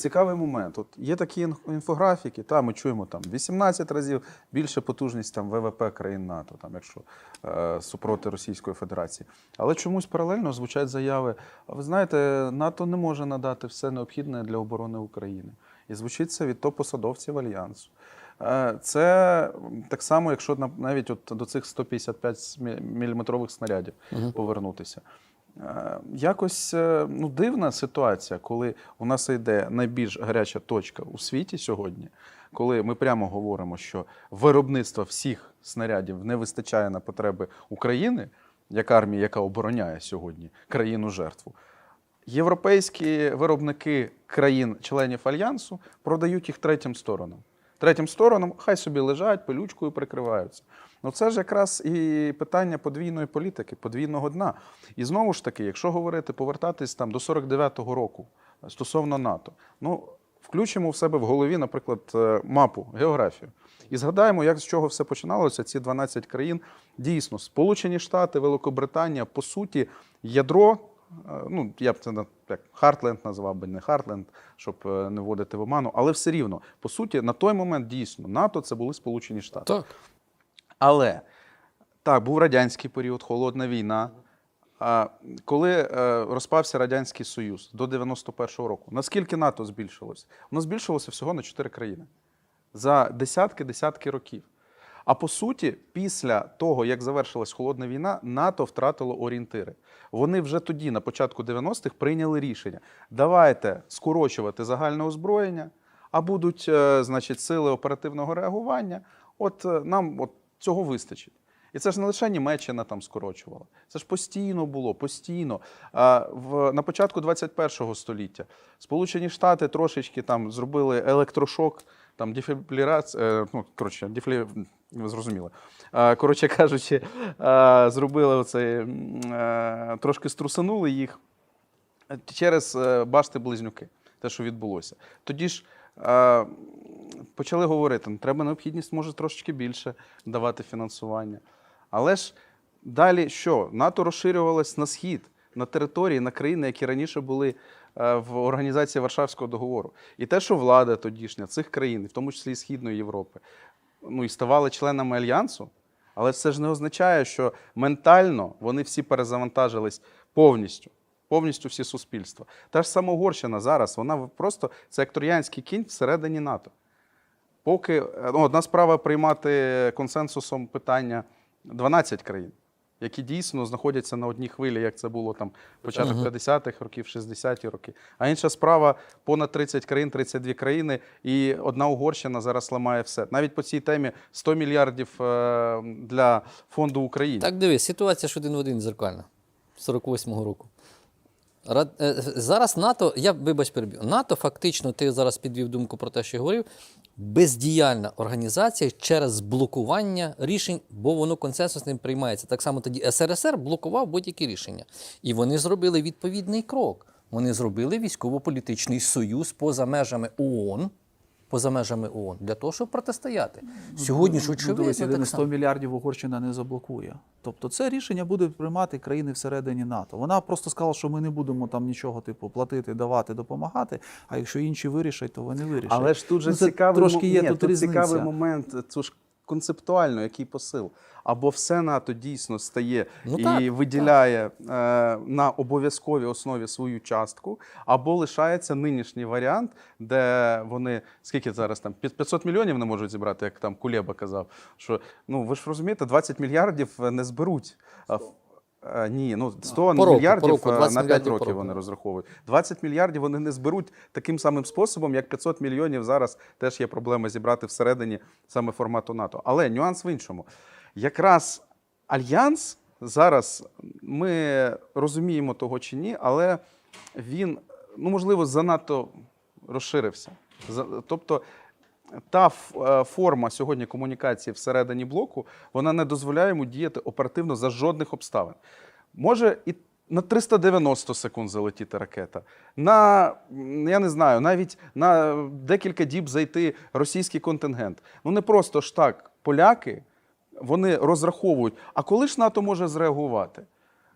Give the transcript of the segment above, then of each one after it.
Цікавий момент. От є такі інфографіки, та ми чуємо там 18 разів більше потужність там ВВП країн НАТО, там якщо е, супроти Російської Федерації. Але чомусь паралельно звучать заяви. А ви знаєте, НАТО не може надати все необхідне для оборони України. І звучить це від топ-посадовців альянсу. Е, Це так само, якщо на- навіть от до цих 155 мм снарядів повернутися. Е, Якось е, ну, дивна ситуація, коли у нас йде найбільш гаряча точка у світі сьогодні, коли ми прямо говоримо, що виробництва всіх снарядів не вистачає на потреби України, як армії, яка обороняє сьогодні країну жертву. Європейські виробники країн-членів альянсу продають їх третім сторонам. Третім сторонам хай собі лежать, пилючкою прикриваються. Ну це ж якраз і питання подвійної політики, подвійного дна. І знову ж таки, якщо говорити, повертатись там до 49-го року е, стосовно НАТО, ну включимо в себе в голові, наприклад, е, мапу, географію. І згадаємо, як з чого все починалося. Ці 12 країн дійсно Сполучені Штати, Великобританія, по суті, ядро. Е, Ну, я б це як Хартленд назвав би не Хартленд, щоб е, не вводити в оману, але все рівно, по суті, на той момент дійсно НАТО це були Сполучені Штати. Так. Але так, був радянський період, холодна війна. А коли е, розпався Радянський Союз до 91-го року, наскільки НАТО збільшилось? Воно збільшилося всього на 4 країни за десятки-десятки років. А по суті, після того, як завершилась холодна війна, НАТО втратило орієнтири. Вони вже тоді, на початку 90-х, прийняли рішення: давайте скорочувати загальне озброєння, а будуть, е, значить, сили оперативного реагування. От е, нам от цього вистачить. І це ж не лише Німеччина там скорочувала. Це ж постійно було, постійно. В, на початку 21-го століття Сполучені Штати трошечки там зробили електрошок, там дефібрилляція, е, ну, коротше, дефлі... ви зрозуміли. Коротше кажучи, зробили оцей, м, е, трошки струсанули їх через е, башти-близнюки, те, що відбулося. Тоді ж е, почали говорити, ну, треба необхідність, може, трошечки більше давати фінансування. Але ж далі що? НАТО розширювалось на схід, на території, на країни, які раніше були е, в організації Варшавського договору. І те, що влада тодішня цих країн, в тому числі і Східної Європи, ну і ставали членами альянсу, але це ж не означає, що ментально вони всі перезавантажились повністю. Повністю всі суспільства. Та ж сама Угорщина зараз, вона просто це як троянський кінь всередині НАТО. Поки е, ну, одна справа приймати консенсусом питання 12 країн, які дійсно знаходяться на одній хвилі, як це було там початок 50-х років, 60-ті роки. А інша справа понад 30 країн, 32 країни, і одна Угорщина зараз ламає все. Навіть по цій темі 100 мільярдів е, для фонду України. Так дивись, ситуація ж один в один зеркальна 48-го року. Е, Зараз НАТО, я вибач переб'ю, НАТО фактично, ти зараз підвів думку про те, що я говорив, бездіяльна організація через блокування рішень, бо воно консенсусним приймається. Так само тоді СРСР блокував будь-які рішення. І вони зробили відповідний крок. Вони зробили військово-політичний союз поза межами ООН. Поза межами ООН для того, щоб протистояти. Сьогодні ж Ну, очевидно. дивись, єдине, так 100 мільярдів Угорщина не заблокує. Тобто це рішення будуть приймати країни всередині НАТО. Вона просто сказала, що ми не будемо там нічого типу платити, давати, допомагати. А якщо інші вирішать, то вони вирішать. Але ж тут же Ну, цікавий, трошки є Ні, тут тут різниця. цікавий момент. Це ж концептуально, який посил. Або все НАТО дійсно стає Ну і так, виділяє е, на обов'язковій основі свою частку, або лишається нинішній варіант, де вони скільки зараз там під 500 мільйонів не можуть зібрати, як там Кулеба казав. Що ну ви ж розумієте, 20 мільярдів не зберуть. А, е, Ні, ну 100 По року, мільярдів по року, е, 20 на 5 мільярдів років року. вони розраховують. 20 мільярдів вони не зберуть таким самим способом, як 500 мільйонів зараз теж є проблема зібрати всередині саме формату НАТО. Але нюанс в іншому. Якраз альянс зараз ми розуміємо того чи ні, але він, ну можливо, занадто розширився. Тобто. Та е, форма сьогодні комунікації всередині блоку вона не дозволяє йому діяти оперативно за жодних обставин. Може і на 390 секунд залетіти ракета, на я не знаю, навіть на декілька діб зайти російський контингент. Ну не просто ж так, поляки вони розраховують, а коли ж НАТО може зреагувати?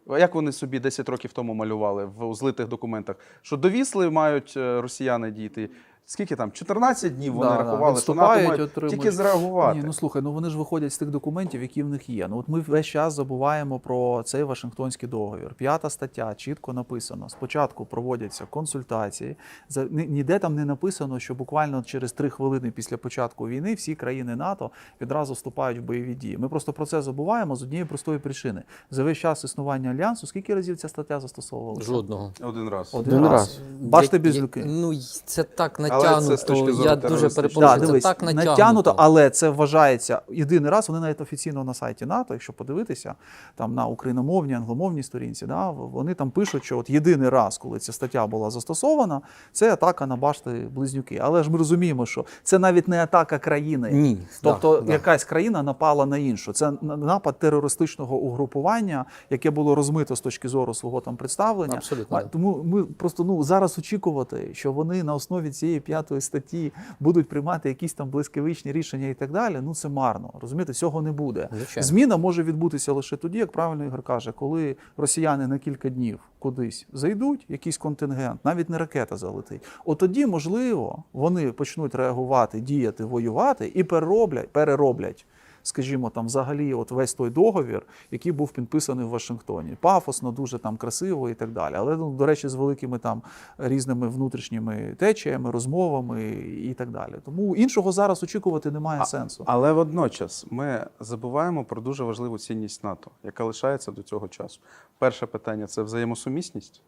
Як вони собі 10 років тому малювали в злитих документах, що довісли мають е, росіяни дійти. Скільки там? 14 днів вони Да, да, рахували, що НАТО мають отримують. тільки зреагувати. Ні, ну слухай, ну вони ж виходять з тих документів, які в них є. Ну от ми весь час забуваємо про цей Вашингтонський договір. П'ята стаття чітко написано. Спочатку проводяться консультації. За ні- ніде там не написано, що буквально через три хвилини після початку війни всі країни НАТО відразу вступають в бойові дії. Ми просто про це забуваємо з однієї простої причини. За весь час існування альянсу, скільки разів ця стаття застосовувалася? Жодного. Один раз. Один, Один раз. раз. Бачите, Я- без люки. Ну, й- це так з натягнуто. точки зору Я дуже перепрошую, Да, це так натягнуто. натягнуто, але це вважається єдиний раз. Вони навіть офіційно на сайті НАТО, якщо подивитися, там на україномовній, англомовній сторінці, да, вони там пишуть, що от єдиний раз, коли ця стаття була застосована, це атака на башти близнюки. Але ж ми розуміємо, що це навіть не атака країни. Ні, Тобто да, да. якась країна напала на іншу. Це напад терористичного угрупування, яке було розмито з точки зору свого там представлення. Абсолютно, Тому ми просто ну зараз очікувати, що вони на основі цієї п'ятої статті будуть приймати якісь там блискавичні рішення і так далі. Ну це марно. Розумієте, цього не буде. Звичайно. Зміна може відбутися лише тоді, як правильно Ігор каже, коли росіяни на кілька днів кудись зайдуть, якийсь контингент, навіть не ракета залетить. От тоді, можливо, вони почнуть реагувати, діяти, воювати і перероблять, перероблять. Скажімо, там взагалі, от весь той договір, який був підписаний в Вашингтоні, пафосно, дуже там красиво і так далі. Але ну, до речі, з великими там різними внутрішніми течіями, розмовами і так далі. Тому іншого зараз очікувати немає сенсу. Але водночас ми забуваємо про дуже важливу цінність НАТО, яка лишається до цього часу. Перше питання це взаємосумісність,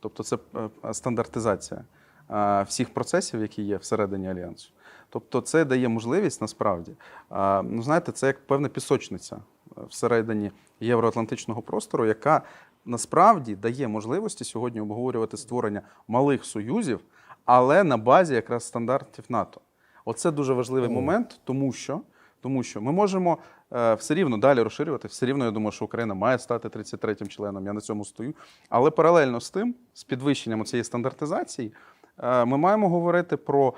тобто це е, стандартизація е, всіх процесів, які є всередині альянсу. Тобто, це дає можливість насправді. Ну, знаєте, це як певна пісочниця е, всередині євроатлантичного простору, яка насправді дає можливості сьогодні обговорювати створення малих союзів, але на базі якраз стандартів НАТО. Оце дуже важливий момент, тому що, тому що ми можемо е, все рівно далі розширювати. Все рівно я думаю, що Україна має стати 33-м членом. Я на цьому стою. Але паралельно з тим, з підвищенням цієї стандартизації, е, ми маємо говорити про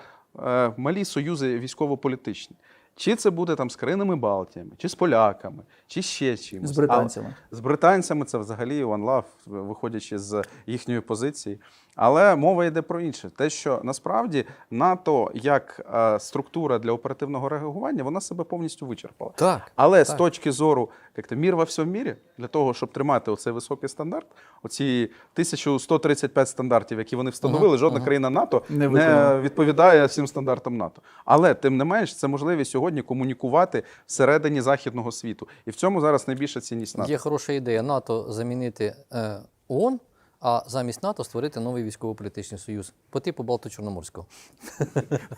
малі союзи військово-політичні. Чи це буде там з країнами Балтіями, чи з поляками, чи ще чимось. З британцями. А з британцями це взагалі one love, виходячи з їхньої позиції. Але мова йде про інше. Те, що насправді НАТО як е, структура для оперативного реагування, вона себе повністю вичерпала. Так. Але з точки зору як то мір во всьому мірі, для того, щоб тримати оцей високий стандарт, оці 1135 стандартів, які вони встановили, жодна країна НАТО Не не, відповідає всім стандартам НАТО. Але тим не менш, це можливість сьогодні комунікувати всередині західного світу. І в цьому зараз найбільша цінність НАТО. Є хороша ідея НАТО замінити е, ООН, а замість НАТО створити новий військово-політичний союз по типу Балто-Чорноморського.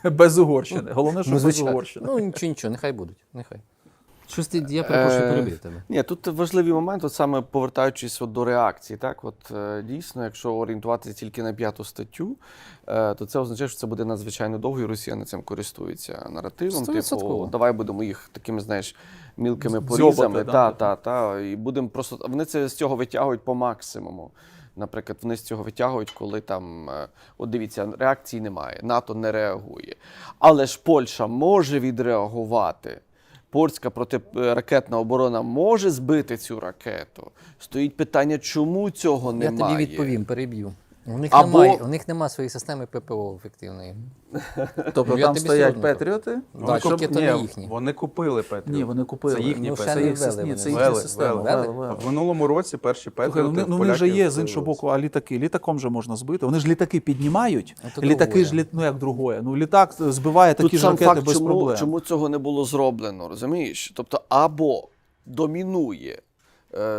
Без Угорщини. Головне, що без. Угорщини. Ну нічого, нічого, нехай будуть. Нехай. Щось ти, я перепрошую, Е, перебив тебе. Ні, тут важливий момент, от саме повертаючись от до реакції. Так, от е, дійсно, якщо орієнтуватися тільки на п'яту статтю, е, то це означає, що це буде надзвичайно довго, і Росіяни цим користуються наративом. Типу, давай будемо їх такими, знаєш, мілкими Дзьобати, порізами. да, Та, та, та, і будемо просто вони це з цього витягують по максимуму. Наприклад, вони з цього витягують, коли там, е, от дивіться, реакції немає, НАТО не реагує. Але ж Польща може відреагувати. Польська протиракетна оборона може збити цю ракету. Стоїть питання, чому цього Я немає. тобі відповім, переб'ю. У них, Або- немає, у них немає своєї системи ППО ефективної. Тобто Ну, я там тобі стоять серйозно патріоти. Да, Вони тільки то не ні, їхні. Вони купили Петріот. Ні, вони купили. Це їхні Ну, ще Петріот. не Це їх, ввели вони. це їхня Вели, система. вели. Вели, вели. В минулому році перші Слухай, Петріоти ну, в ну, в них же поляків є з іншого появилися. боку, а літаки. Літаком же можна збити. Вони ж літаки піднімають. То літаки другое. ж літ, ну як другое. Ну літак збиває такі Тут ж сам ракети факт, без чому, проблем. чому цього не було зроблено, розумієш? Тобто, або домінує,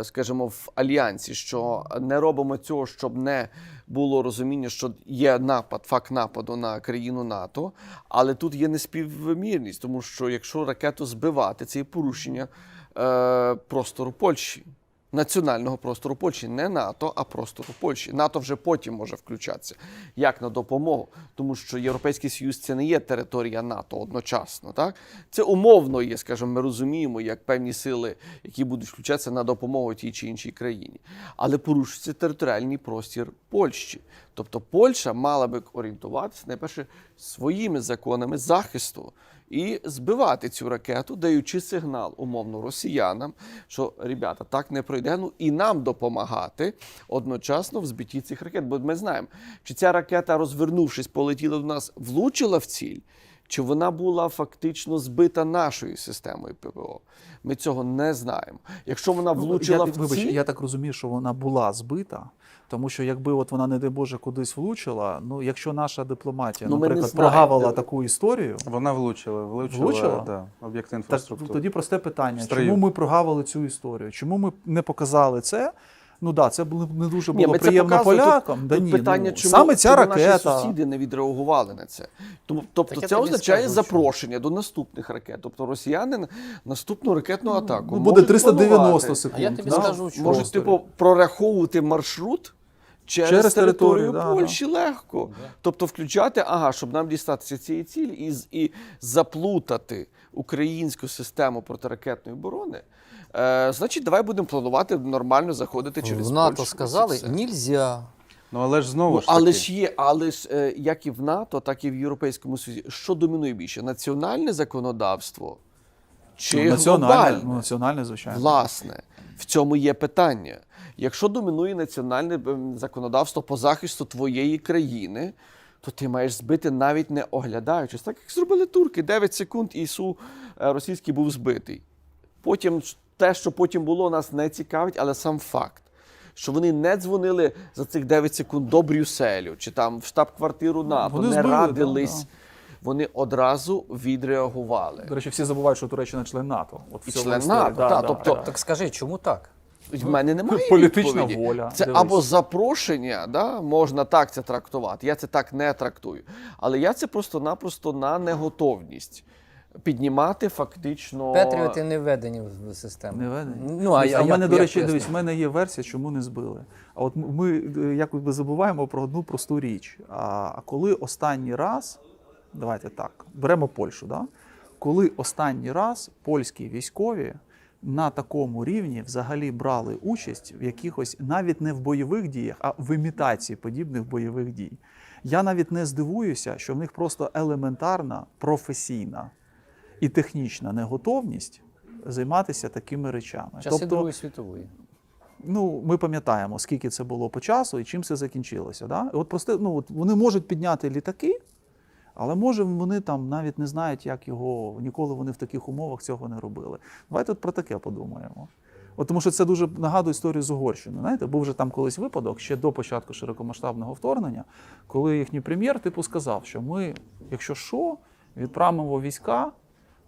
скажімо, в альянсі, що не робимо цього, щоб не було розуміння, що є напад, факт нападу на країну НАТО, але тут є неспівмірність, тому що якщо ракету збивати, це є порушення е, простору Польщі. Національного простору Польщі, не НАТО, а простору Польщі. НАТО вже потім може включатися як на допомогу, тому що Європейський Союз це не є територія НАТО одночасно. Так це умовно є, скажімо, ми розуміємо, як певні сили, які будуть включатися на допомогу тій чи іншій країні, але порушується територіальний простір Польщі. Тобто Польща мала би орієнтуватися найперше своїми законами захисту і збивати цю ракету, даючи сигнал умовно росіянам, що ребята так не пройде. Ну і нам допомагати одночасно в збитті цих ракет. Бо ми знаємо, чи ця ракета, розвернувшись, полетіла до нас, влучила в ціль. Чи вона була фактично збита нашою системою ППО? Ми цього не знаємо. Якщо вона влучила Ну, я, в вибач, ціль, я так розумію, що вона була збита. Тому що якби от вона, не дай Боже, кудись влучила, ну якщо наша дипломатія, Ну, наприклад, прогавила таку історію, Вона влучила, влучила, Влучила? Да, об'єкти так тоді просте питання: чому ми прогавили цю історію? Чому ми не показали це? Ну да, це було не дуже було це приємно полякам. Тут, да тут ні, питання, ну, чому, саме ця чому ракета. наші сусіди не відреагували на це. Тобто Так це означає скажу, запрошення до наступних ракет. Тобто росіяни наступну ракетну атаку Ну, буде 390 планувати. секунд. А я тобі да, скажу, що- Можуть типу прораховувати маршрут. Через, Через територію, територію, да, Польщі легко. Тобто включати, ага, щоб нам дістатися цієї цілі і, і заплутати українську систему протиракетної оборони, е, значить, давай будемо планувати нормально заходити через в НАТО Польщу. сказали, все. нельзя. Ну але ж знову Ну, ж але ж є, але ж е, як і в НАТО, так і в Європейському Союзі, що домінує більше? Національне законодавство чи Ну, національне, глобальне? ну, національне, звичайно. Власне, в цьому є питання. Якщо домінує національне ем, законодавство по захисту твоєї країни, то ти маєш збити навіть не оглядаючись, так як зробили турки. 9 секунд і Су е, російський був збитий. Потім те, що потім було, нас не цікавить, але сам факт. Що вони не дзвонили за цих 9 секунд до Брюсселю чи там в штаб-квартиру НАТО, вони не збили, радились. да. Вони одразу відреагували. До речі, всі забувають, що Туреччина член НАТО. От І член. НАТО, Да, та, да, тобто- да. Так скажи, чому так? В мене немає політична відповіді. воля, Це дивись. або запрошення, да? можна так це трактувати. Я це так не трактую. Але я це просто-напросто на неготовність піднімати фактично. Петріоти не введені в систему. Не введені? Ну, а, а в мене, як- до речі, дивись, в мене є версія, чому не збили. А от ми якби забуваємо про одну просту річ. А а коли останній раз, давайте так, беремо Польщу, да? коли останній раз польські військові на такому рівні взагалі брали участь в якихось навіть не в бойових діях, а в імітації подібних бойових дій. Я навіть не здивуюся, що в них просто елементарна професійна і технічна неготовність займатися такими речами. Часи Другої світової. ну, ми пам'ятаємо, скільки це було по часу і чим це закінчилося. Да? І От просто, ну, от вони можуть підняти літаки, але може вони там навіть не знають, як його, ніколи вони в таких умовах цього не робили. Давайте от про таке подумаємо. От тому що це дуже нагадує історію з Угорщини. Знаєте, був вже там колись випадок ще до початку широкомасштабного вторгнення, коли їхній прем'єр типу сказав, що ми, якщо що, відправимо війська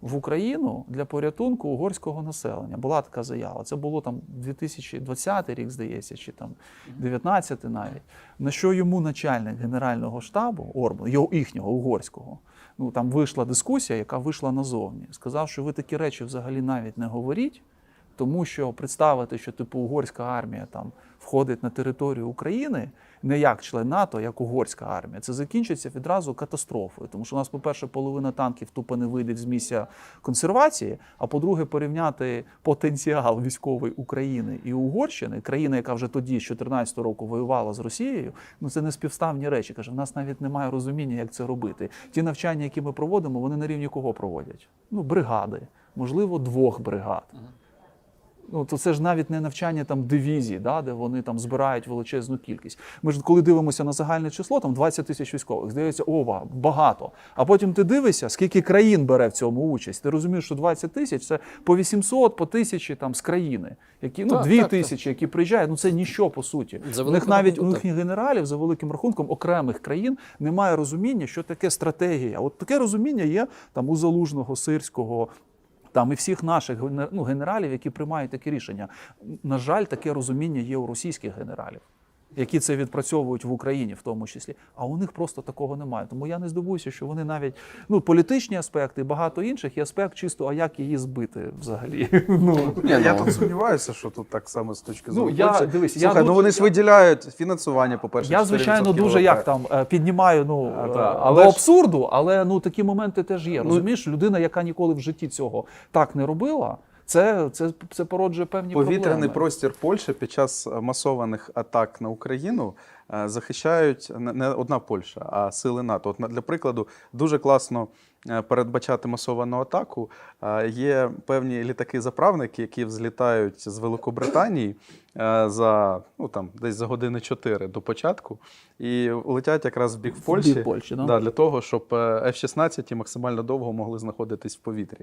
в Україну для порятунку угорського населення. Була така заява. Це було там 2020 рік, здається, чи там 19 навіть. На що йому начальник Генерального штабу Орбан, його їхнього угорського, ну там вийшла дискусія, яка вийшла назовні. Сказав, що ви такі речі взагалі навіть не говоріть. Тому що представити, що типу угорська армія там входить на територію України не як член НАТО, як угорська армія, це закінчиться відразу катастрофою. Тому що у нас, по-перше, половина танків тупо не вийде з місця консервації. А по-друге, порівняти потенціал військовий України і Угорщини, країна, яка вже тоді, з 2014 року, воювала з Росією, ну це не співставні речі. Каже, в нас навіть немає розуміння, як це робити. Ті навчання, які ми проводимо, вони на рівні кого проводять? Ну, бригади, можливо, двох бригад. Ну, то це ж навіть не навчання там дивізій, да, де вони там збирають величезну кількість. Ми ж коли дивимося на загальне число, там 20 тисяч військових, здається, ова, багато. А потім ти дивишся, скільки країн бере в цьому участь. Ти розумієш, що 20 тисяч це по 800, по тисячі там з країни, які ну Так, 2 так, тисячі, які приїжджають. Ну це ніщо по суті. За У них навіть у рахунком, них генералів за великим рахунком окремих країн немає розуміння, що таке стратегія. От таке розуміння є там у залужного, сирського. Там і всіх наших ну, генералів, які приймають такі рішення. На жаль, таке розуміння є у російських генералів, які це відпрацьовують в Україні, в тому числі. А у них просто такого немає. Тому я не здивуюся, що вони навіть ну політичні аспекти, багато інших, і аспект чисто, а як її збити взагалі. Ну, я ну, тут сумніваюся, що тут так само з точки Ну, зору. я- Польщі. дивись, я Слухай, ну дуже- вони ж виділяють фінансування, по-перше. Я, звичайно, дуже ВВП. як там е, піднімаю ну, А, е, та, до але ж- абсурду, але ну такі моменти теж є. Розумієш, людина, яка ніколи в житті цього так не робила. Це, це, це породжує певні Повітряний проблеми. простір Польщі під час масованих атак на Україну е, захищають не- одна Польща, а сили НАТО. От для прикладу, дуже класно е, передбачати масовану атаку. Е, Є певні літаки-заправники, які взлітають з Великобританії за ну там десь за години 4 до початку, і летять якраз в бік в Польщі. Польщі, да? Да, для того, щоб е, F-16 максимально довго могли знаходитись в повітрі.